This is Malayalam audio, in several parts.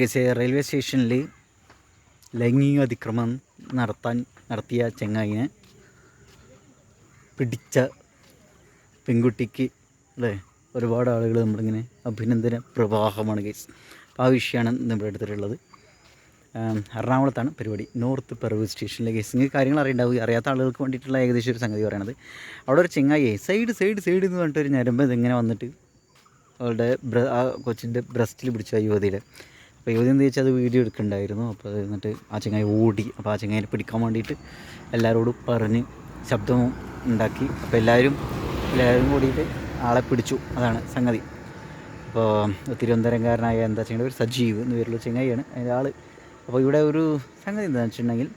ഗസേ റെയിൽവേ സ്റ്റേഷനിൽ ലൈംഗിക അതിക്രമം നടത്താൻ നടത്തിയ ചെങ്ങായിനെ പിടിച്ച പെൺകുട്ടിക്ക് അല്ലേ ഒരുപാട് ആളുകൾ നമ്മളിങ്ങനെ അഭിനന്ദന പ്രവാഹമാണ് കേസ് ആ വിഷയമാണ് നമ്മുടെ അടുത്തിട്ടുള്ളത് എറണാകുളത്താണ് പരിപാടി. നോർത്ത് പെർവ് സ്റ്റേഷനിലെ കേസ് നിങ്ങൾക്ക് കാര്യങ്ങൾ അറിയണ്ടാവും അറിയാത്ത ആളുകൾക്ക് വേണ്ടിയിട്ടുള്ള ഏകദേശം ഒരു സംഗതി പറയണത്. അവിടെ ഒരു ചെങ്ങായി സൈഡ് സൈഡ് സൈഡ് എന്ന് പറഞ്ഞിട്ട് ഒരു ഞരമ്പ് ഇതിങ്ങനെ വന്നിട്ട് അവളുടെ ബ്ര ആ കൊച്ചിന്റെ ബ്രസ്റ്റിൽ പിടിച്ചു യുവതിയുടെ അപ്പോൾ യുവതി എന്താ വെച്ചാൽ അത് വീഡിയോ എടുക്കണ്ടായിരുന്നു. അപ്പോൾ അത് എന്നിട്ട് ആ ചങ്ങായി ഓടി. അപ്പോൾ ആ ചെങ്ങായിനെ പിടിക്കാൻ വേണ്ടിയിട്ട് എല്ലാവരോടും പറഞ്ഞ് ശബ്ദം ഉണ്ടാക്കി. അപ്പോൾ എല്ലാവരും എല്ലാവരും കൂടിയിട്ട് ആളെ പിടിച്ചു. അതാണ് സംഗതി. അപ്പോൾ തിരുവനന്തപുരംകാരനായ എന്താ ചെയ്യേണ്ട ഒരു സജീവ് എന്ന് പേരുള്ള ചങ്ങായിയാണ് അതിന്റെ ആൾ അപ്പോൾ ഇവിടെ ഒരു സംഗതി എന്താണെന്ന് വെച്ചിട്ടുണ്ടെങ്കിൽ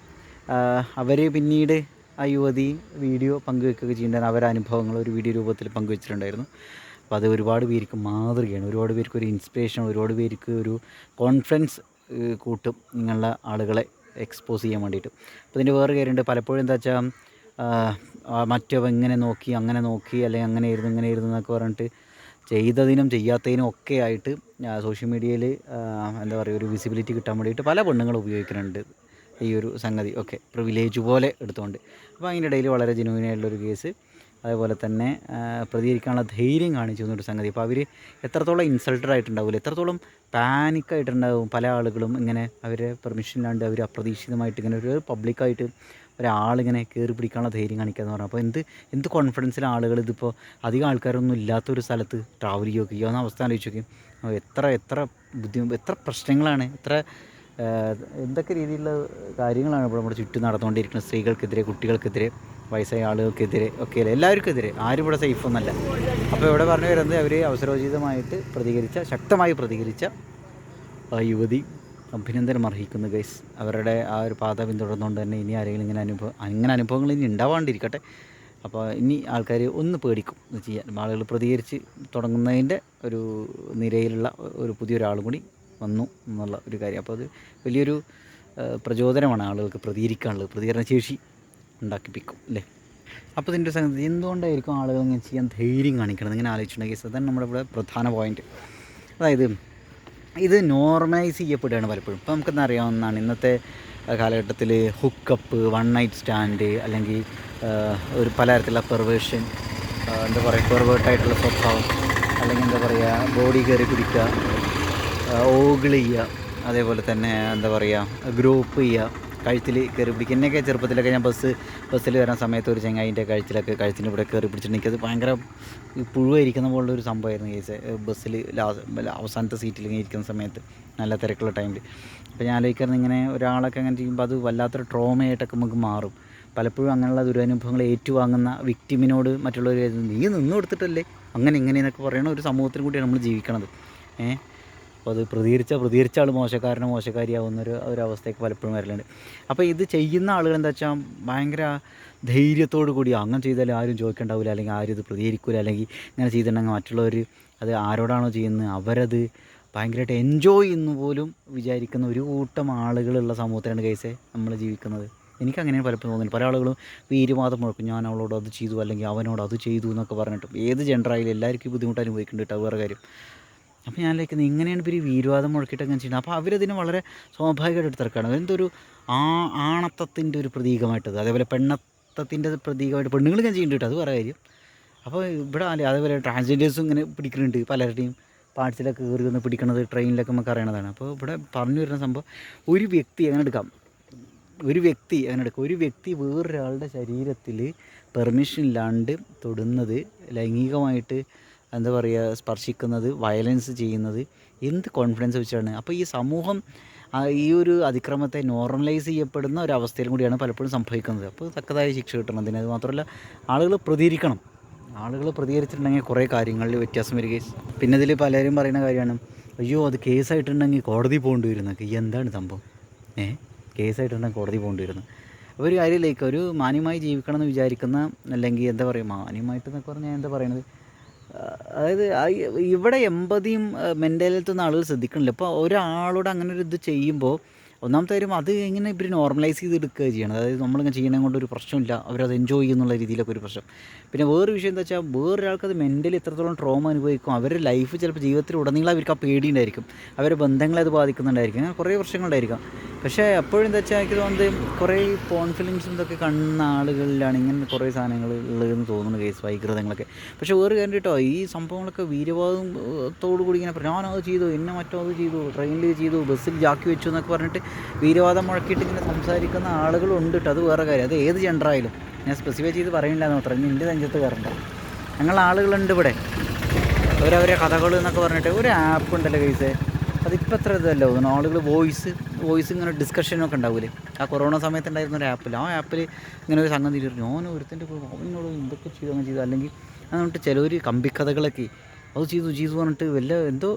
അവർ പിന്നീട് ആ യുവതി വീഡിയോ പങ്കുവെക്കുകയൊക്കെ ചെയ്യേണ്ടത് അവരുടെ അനുഭവങ്ങൾ ഒരു വീഡിയോ രൂപത്തിൽ പങ്കുവെച്ചിട്ടുണ്ടായിരുന്നു. അപ്പോൾ അത് ഒരുപാട് പേർക്ക് മാതൃകയാണ്. ഒരുപാട് പേർക്ക് ഒരു ഇൻസ്പിറേഷൻ ഒരുപാട് പേർക്ക് ഒരു കോൺഫിഡൻസ് കൂട്ടും ഇങ്ങനെയുള്ള ആളുകളെ എക്സ്പോസ് ചെയ്യാൻ വേണ്ടിയിട്ട്. അപ്പോൾ ഇതിന്റെ വേറെ കാര്യമുണ്ട്. പലപ്പോഴും എന്താ വെച്ചാൽ മറ്റവ ഇങ്ങനെ നോക്കി അങ്ങനെ നോക്കി അല്ലെങ്കിൽ അങ്ങനെ ആയിരുന്നു ഇങ്ങനെ ആയിരുന്നു എന്നൊക്കെ പറഞ്ഞിട്ട് ചെയ്തതിനും ചെയ്യാത്തതിനും ഒക്കെ ആയിട്ട് സോഷ്യൽ മീഡിയയിൽ എന്താ പറയുക ഒരു വിസിബിലിറ്റി കിട്ടാൻ വേണ്ടിയിട്ട് പല പെണ്ണുങ്ങളും ഉപയോഗിക്കുന്നുണ്ട് ഈ ഒരു സംഗതി ഒക്കെ. പ്രിവിലേജ് പോലെ എടുത്തുകൊണ്ട്. അപ്പോൾ അതിന്റെ ഇടയിൽ വളരെ ജെനുവിനായിട്ടുള്ളൊരു കേസ് അതേപോലെ തന്നെ പ്രതികരിക്കാനുള്ള ധൈര്യം കാണിച്ചു എന്നൊരു സംഗതി. അപ്പോൾ അവർ എത്രത്തോളം ഇൻസൾട്ടഡ് ആയിട്ടുണ്ടാവില്ല എത്രത്തോളം പാനിക്കായിട്ടുണ്ടാവും പല ആളുകളും ഇങ്ങനെ അവരെ പെർമിഷൻ ഇല്ലാണ്ട് അവർ അപ്രതീക്ഷിതമായിട്ട് ഇങ്ങനെ ഒരു പബ്ലിക്കായിട്ട് ഒരാളിങ്ങനെ കയറി പിടിക്കാനുള്ള ധൈര്യം കാണിക്കുക എന്ന് പറഞ്ഞാൽ അപ്പോൾ എന്ത് എന്ത് കോൺഫിഡൻസിലാണ് ആളുകൾ ഇതിപ്പോൾ അധികം ആൾക്കാരൊന്നും ഇല്ലാത്തൊരു സ്ഥലത്ത് ട്രാവൽ ചെയ്യുകയോ എന്ന അവസ്ഥ ആലോചിച്ച് നോക്കി. എത്ര എത്ര ബുദ്ധിമുട്ട് എത്ര പ്രശ്നങ്ങളാണ് എത്ര എന്തൊക്കെ രീതിയിലുള്ള കാര്യങ്ങളാണ് ഇപ്പോൾ നമ്മുടെ ചുറ്റും നടന്നുകൊണ്ടിരിക്കുന്നത്? സ്ത്രീകൾക്കെതിരെ കുട്ടികൾക്കെതിരെ വയസ്സായ ആളുകൾക്കെതിരെ ഒക്കെ അല്ലേ എല്ലാവർക്കും എതിരെ ആരും ഇവിടെ സേഫ് ഒന്നല്ല. അപ്പോൾ ഇവിടെ പറഞ്ഞു വരുന്നത് അവർ അവസരോചിതമായിട്ട് പ്രതികരിച്ച ശക്തമായി പ്രതികരിച്ച യുവതി അഭിനന്ദനം അർഹിക്കുന്നു ഗൈസ് അവരുടെ ആ ഒരു പാത പിന്തുടർന്നുകൊണ്ട് തന്നെ ഇനി ആരെങ്കിലും ഇങ്ങനെ അനുഭവം അങ്ങനെ അനുഭവങ്ങൾ ഇനി ഉണ്ടാവാണ്ടിരിക്കട്ടെ. അപ്പോൾ ഇനി ആൾക്കാർ ഒന്ന് പേടിക്കും എന്ന് ചെയ്യാൻ. ആളുകൾ പ്രതികരിച്ച് തുടങ്ങുന്നതിന്റെ ഒരു നിരയിലുള്ള ഒരു പുതിയൊരാളും കൂടി വന്നു എന്നുള്ള ഒരു കാര്യം. അപ്പോൾ അത് വലിയൊരു പ്രചോദനമാണ് ആളുകൾക്ക് പ്രതികരിക്കാനുള്ളത്. പ്രതികരണശേഷി ഉണ്ടാക്കിപ്പിക്കും അല്ലേ? അപ്പോൾ ഇതിന്റെ സംഗതി എന്തുകൊണ്ടായിരിക്കും ആളുകൾ ഇങ്ങനെ ചെയ്യാൻ ധൈര്യം കാണിക്കണം ഇങ്ങനെ ആലോചിച്ചിട്ടുണ്ടെങ്കിൽ അതാണ് നമ്മുടെ ഇവിടെ പ്രധാന പോയിന്റ് അതായത് ഇത് നോർമലൈസ് ചെയ്യപ്പെടുകയാണ് പലപ്പോഴും. ഇപ്പോൾ നമുക്കെന്താ അറിയാവുന്നതാണ് ഇന്നത്തെ കാലഘട്ടത്തിൽ ഹുക്കപ്പ് വൺ നൈറ്റ് സ്റ്റാൻഡ് അല്ലെങ്കിൽ ഒരു പലതരത്തിലുള്ള പെർവേഷൻ എന്താ പറയുക പെർവേർട്ടായിട്ടുള്ള സ്വഭാവം അല്ലെങ്കിൽ എന്താ പറയുക ബോഡി കയറി പിടിക്കുക ഓഗിൾ ചെയ്യുക. അതേപോലെ തന്നെ എന്താ പറയുക ഗ്രൂപ്പ് ചെയ്യുക. കഴുത്തിൽ കയറി പിടിക്കുക. എന്നൊക്കെ ചെറുപ്പത്തിലൊക്കെ ഞാൻ ബസ് ബസ്സിൽ വരാൻ സമയത്ത് ഒരു ചെങ്ങായിന്റെ കഴുത്തിലൊക്കെ കഴുത്തിന്റെ ഇവിടെ കയറി പിടിച്ചിട്ടുണ്ടെങ്കിൽ അത് ഭയങ്കര പുഴുവായിരിക്കുന്ന പോലുള്ള ഒരു സംഭവമായിരുന്നു കേസ് ബസ്സിൽ അവസാനത്തെ സീറ്റിൽ ഇരിക്കുന്ന സമയത്ത് നല്ല തിരക്കുള്ള ടൈമിൽ. അപ്പോൾ ഞാൻ ആലോചിക്കുന്നത് ഇങ്ങനെ ഒരാളൊക്കെ അങ്ങനെ ചെയ്യുമ്പോൾ അത് വല്ലാത്തൊരു ട്രോമയായിട്ടൊക്കെ നമുക്ക് മാറും. പലപ്പോഴും അങ്ങനെയുള്ള ദുരനുഭവങ്ങൾ ഏറ്റുവാങ്ങുന്ന വിക്ടിമിനോട് മറ്റുള്ളവർ നീ നിന്ന് കൊടുത്തിട്ടല്ലേ? അങ്ങനെ ഇങ്ങനെ എന്നൊക്കെ ഒരു സമൂഹത്തിനും കൂടിയാണ് നമ്മൾ ജീവിക്കണത്. ഏഹ്? അപ്പോൾ അത് പ്രതികരിച്ച പ്രതികരിച്ച ആൾ മോശക്കാരനോ മോശക്കാരിയാവുന്ന ഒരു ഒരു അവസ്ഥയൊക്കെ പലപ്പോഴും വരലുണ്ട്. അപ്പോൾ ഇത് ചെയ്യുന്ന ആളുകൾ എന്താ വെച്ചാൽ ഭയങ്കര ധൈര്യത്തോടു കൂടി അങ്ങനെ ചെയ്താൽ ആരും ചോദിക്കണ്ടാവില്ല അല്ലെങ്കിൽ ആരും ഇത് പ്രതികരിക്കില്ല അല്ലെങ്കിൽ ഇങ്ങനെ ചെയ്തിട്ടുണ്ടെങ്കിൽ മറ്റുള്ളവർ അത് ആരോടാണോ ചെയ്യുന്നത് അവരത് ഭയങ്കരമായിട്ട് എൻജോയ് ചെയ്യുന്നു പോലും വിചാരിക്കുന്ന ഒരു കൂട്ടം ആളുകളുള്ള സമൂഹത്തിലാണ് കേസേ നമ്മൾ ജീവിക്കുന്നത്. എനിക്ക് അങ്ങനെയാണ് പലപ്പോഴും തോന്നുന്നത്. പല ആളുകളും വീരുമാതം മുഴക്കും ഞാൻ അവളോട് അത് ചെയ്തു അല്ലെങ്കിൽ അവനോട് അത് ചെയ്തു എന്നൊക്കെ പറഞ്ഞിട്ടും ഏത് ജെൻഡറായാലും എല്ലാവർക്കും ബുദ്ധിമുട്ട് അനുഭവിക്കുന്നുണ്ട് കേട്ടോ വേറെ കാര്യം. അപ്പോൾ ഞാൻ ലൈക്ക് ഇങ്ങനെയാണ് ഇവർ വീരവാദം മുഴക്കിയിട്ട് അങ്ങനെ ചെയ്യുന്നത്. അപ്പോൾ അവരതിനെ വളരെ സ്വാഭാവികമായിട്ട് എടുത്തിറക്കാണ്. എന്തൊരു ആ ആണത്തത്തിന്റെ ഒരു പ്രതീകമായിട്ടത്. അതേപോലെ പെണ്ണത്തത്തിന്റെ പ്രതീകമായിട്ട് പെണ്ണുങ്ങൾ ഞാൻ ചെയ്യുന്നുണ്ട് കേട്ടോ. അത് വേറെ കാര്യം. അപ്പോൾ ഇവിടെ അല്ലേ അതേപോലെ ട്രാൻസ്ജെൻഡേഴ്സും ഇങ്ങനെ പിടിക്കുന്നുണ്ട് പലരുടെയും പാർട്സിലൊക്കെ കയറി വന്ന് പിടിക്കണത് ട്രെയിനിലൊക്കെ നമുക്ക് അറിയണതാണ്. അപ്പോൾ ഇവിടെ പറഞ്ഞു വരുന്ന സംഭവം ഒരു വ്യക്തി അങ്ങനെ എടുക്കാം. ഒരു വ്യക്തി അങ്ങനെ എടുക്കാം. ഒരു വ്യക്തി വേറൊരാളുടെ ശരീരത്തിൽ പെർമിഷൻ ഇല്ലാണ്ട് തൊടുന്നത് ലൈംഗികമായിട്ട് എന്താ പറയുക സ്പർശിക്കുന്നത് വയലൻസ് ചെയ്യുന്നത് എന്ത് കോൺഫിഡൻസ് വെച്ചാണ്. അപ്പോൾ ഈ സമൂഹം ഈ ഒരു അതിക്രമത്തെ നോർമലൈസ് ചെയ്യപ്പെടുന്ന ഒരു അവസ്ഥയിലും കൂടിയാണ് പലപ്പോഴും സംഭവിക്കുന്നത്. അപ്പോൾ തക്കതായ ശിക്ഷ കിട്ടണം അതിന്. അത് മാത്രമല്ല ആളുകൾ പ്രതികരിക്കണം. ആളുകൾ പ്രതികരിച്ചിട്ടുണ്ടെങ്കിൽ കുറേ കാര്യങ്ങളിൽ വ്യത്യാസം വരികയും പിന്നെ ഇതിൽ പലരും പറയുന്ന കാര്യമാണ് അയ്യോ അത് കേസായിട്ടുണ്ടെങ്കിൽ കോടതി പോകേണ്ടി വരുന്നൊക്കെ എന്താണ് സംഭവം? ഏ? കേസായിട്ടുണ്ടെങ്കിൽ കോടതി പോകേണ്ടി വരുന്നു ഒരു കാര്യമില്ലേക്ക് ഒരു മാന്യമായി ജീവിക്കണം എന്ന് വിചാരിക്കുന്ന അല്ലെങ്കിൽ എന്താ പറയുക മാന്യമായിട്ട് എന്നൊക്കെ പറഞ്ഞാൽ എന്താ പറയണത്? അതായത് ഇവിടെ എമ്പതിയും മെന്റൽ ഹെൽത്തൊന്നും ആളുകൾ ശ്രദ്ധിക്കണില്ല. ഇപ്പോൾ ഒരാളോട് അങ്ങനെ ഒരു ഇത് ചെയ്യുമ്പോൾ ഒന്നാമത്തെ കാര്യം അത് എങ്ങനെ ഇവർ നോർമലൈസ് ചെയ്ത് എടുക്കുക ചെയ്യണം. അതായത് നമ്മളിങ്ങനെ ചെയ്യണം കൊണ്ട് ഒരു പ്രശ്നമില്ല. അവരത് എൻജോയ് ചെയ്യുന്നുള്ള രീതിയിലൊക്കെ ഒരു പ്രശ്നം. പിന്നെ വേറൊരു വിഷയം എന്താ വെച്ചാൽ വേറൊരാൾക്ക് അത് മെന്റലി എത്രത്തോളം ട്രോമ അനുഭവിക്കും അവരുടെ ലൈഫ് ചിലപ്പോൾ ജീവിതത്തിൽ ഉടനീളം അവർക്ക് ആ പേടി ഉണ്ടായിരിക്കും. അവരുടെ ബന്ധങ്ങളെ അത് ബാധിക്കുന്നുണ്ടായിരിക്കും. അങ്ങനെ കുറേ പ്രശ്നങ്ങളുണ്ടായിരിക്കാം പക്ഷേ എപ്പോഴും എന്താ വെച്ചാൽ എനിക്ക് തോന്നുന്നത് കുറേ പോൺ ഫിലിംസും ഇതൊക്കെ കാണുന്ന ആളുകളിലാണ് ഇങ്ങനെ കുറേ സാധനങ്ങൾ ഉള്ളതെന്ന് തോന്നുന്നു കേസ് വൈകൃതങ്ങളൊക്കെ. പക്ഷേ വേറെ കാര്യം കേട്ടോ ഈ സംഭവങ്ങളൊക്കെ വീരവാദത്തോടു കൂടി ഇങ്ങനെ ഞാനത് ചെയ്തു എന്നെ മറ്റോ അത് ചെയ്തു ട്രെയിനിൽ ചെയ്തു ബസ്സിൽ ജാക്കി വെച്ചു എന്നൊക്കെ പറഞ്ഞിട്ട് വീരവാദം മുഴക്കിയിട്ട് ഇങ്ങനെ സംസാരിക്കുന്ന ആളുകളുണ്ട് കേട്ടോ അത് വേറെ കാര്യം. അത് ഏത് ജെൻഡറായാലും ഞാൻ സ്പെസിഫൈ ചെയ്ത് പറയുന്നില്ല എന്ന് മാത്രം. എന്റെ നെഞ്ചത്ത് കയറണ്ട ഞങ്ങൾ ആളുകളുണ്ട് ഇവിടെ. അവരവരെ കഥകൾ എന്നൊക്കെ പറഞ്ഞിട്ട് ഒരു ആപ്പ് ഉണ്ടല്ലോ കേസ് അതിപ്പോൾ അത്ര ഇതല്ല തോന്നുന്നു. ആളുകൾ വോയിസ് വോയിസ് ഇങ്ങനെ ഡിസ്കഷനൊക്കെ ഉണ്ടാവില്ലേ ആ കൊറോണ സമയത്ത് ഉണ്ടായിരുന്ന ഒരു ആപ്പിൽ ആ ആപ്പിൽ ഇങ്ങനെ ഒരു സംഗതി തിരിഞ്ഞു ഞാൻ ഒരുത്തിന്റെ അവനോട് എന്തൊക്കെ ചെയ്തു അങ്ങനെ ചെയ്തു. അല്ലെങ്കിൽ എന്നിട്ട് ചിലവർ കമ്പിക്കഥകളൊക്കെ അത് ചെയ്തു ചെയ്തു പറഞ്ഞിട്ട് വല്ല എന്തോ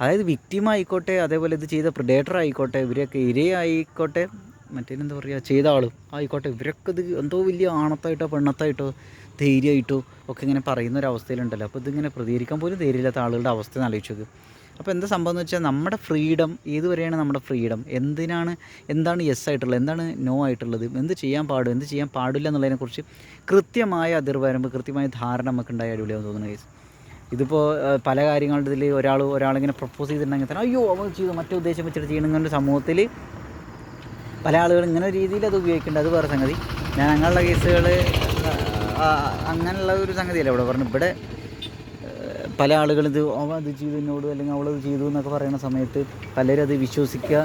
അതായത് വിക്റ്റിം ആയിക്കോട്ടെ അതേപോലെ ഇത് ചെയ്ത പ്രിഡേറ്റർ ആയിക്കോട്ടെ ഇവരെയൊക്കെ ഇരയായിക്കോട്ടെ മറ്റേനെന്താ പറയുക ചെയ്ത ആളും ആയിക്കോട്ടെ ഇവരൊക്കെ ഇത് എന്തോ വലിയ ആണത്തായിട്ടോ പെണ്ണത്തായിട്ടോ ധൈര്യമായിട്ടോ ഒക്കെ ഇങ്ങനെ പറയുന്ന ഒരു അവസ്ഥയിലുണ്ടല്ലോ അപ്പോൾ ഇതിങ്ങനെ പ്രതികരിക്കാൻ പോലും ധൈര്യമില്ലാത്ത ആളുകളുടെ അവസ്ഥ ആലോചിച്ച് അപ്പോൾ എന്താ സംഭവം എന്ന് വെച്ചാൽ നമ്മുടെ ഫ്രീഡം ഏതുവരെയാണ് നമ്മുടെ ഫ്രീഡം എന്തിനാണ് എന്താണ് യെസ് ആയിട്ടുള്ളത്? എന്താണ് നോ ആയിട്ടുള്ളത്? എന്ത് ചെയ്യാൻ പാടും? എന്ത് ചെയ്യാൻ പാടില്ല എന്നുള്ളതിനെക്കുറിച്ച് കൃത്യമായ അതിർവരമ്പ് കൃത്യമായ ധാരണ നമുക്ക് ഉണ്ടായ അടിപൊളിയാകും തോന്നുന്നു കേസ് ഇതിപ്പോൾ പല കാര്യങ്ങളുടെ ഇതിൽ ഒരാൾ ഒരാളിങ്ങനെ പ്രപ്പോസ് ചെയ്തിട്ടുണ്ടെങ്കിൽ തന്നെ അയ്യോ അവൻ ചെയ്തു മറ്റേ ഉദ്ദേശം വെച്ചിട്ട് ചെയ്യണമെന്നൊരു സമൂഹത്തിൽ പല ആളുകളും ഇങ്ങനെ രീതിയിൽ അത് ഉപയോഗിക്കേണ്ട. അത് വേറെ സംഗതി. ഞാൻ അങ്ങനെയുള്ള കേസുകൾ അങ്ങനെയുള്ള ഒരു സംഗതിയല്ല ഇവിടെ പറഞ്ഞു ഇവിടെ പല ആളുകളും ഇത് അവ അത് ചെയ്തു എന്നോട് അല്ലെങ്കിൽ അവളത് ചെയ്തു എന്നൊക്കെ പറയുന്ന സമയത്ത് പലരും അത് വിശ്വസിക്കുക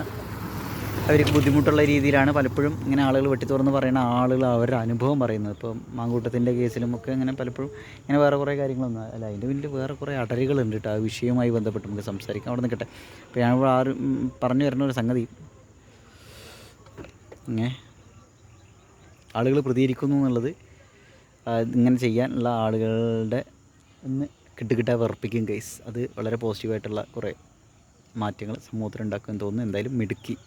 അവർക്ക് ബുദ്ധിമുട്ടുള്ള രീതിയിലാണ് പലപ്പോഴും ഇങ്ങനെ ആളുകൾ വെട്ടിത്തുറന്ന് പറയുന്ന ആളുകൾ അവരുടെ അനുഭവം പറയുന്നത്. ഇപ്പോൾ മാങ്കൂട്ടത്തിന്റെ കേസിലും ഒക്കെ ഇങ്ങനെ പലപ്പോഴും ഇങ്ങനെ വേറെ കുറേ കാര്യങ്ങളൊന്നും അല്ല. അതിന്റെ പിന്നിൽ വേറെ കുറേ അടരുകളുണ്ട് കേട്ടോ. ആ വിഷയവുമായി ബന്ധപ്പെട്ട് നമുക്ക് സംസാരിക്കാം. അവിടെ നിൽക്കട്ടെ. അപ്പോൾ ഞാൻ ആരും പറഞ്ഞു വരുന്ന ഒരു സംഗതി. ഏ? ആളുകൾ പ്രതികരിക്കുന്നു എന്നുള്ളത് ഇങ്ങനെ ചെയ്യാനുള്ള ആളുകളുടെ ഒന്ന് കിട്ടുകിട്ടാ വെറുപ്പിക്കും കേസ് അത് വളരെ പോസിറ്റീവായിട്ടുള്ള കുറേ മാറ്റങ്ങൾ സമൂഹത്തിൽ ഉണ്ടാക്കുമെന്ന് തോന്നുന്നു. എന്തായാലും മിടുക്കി.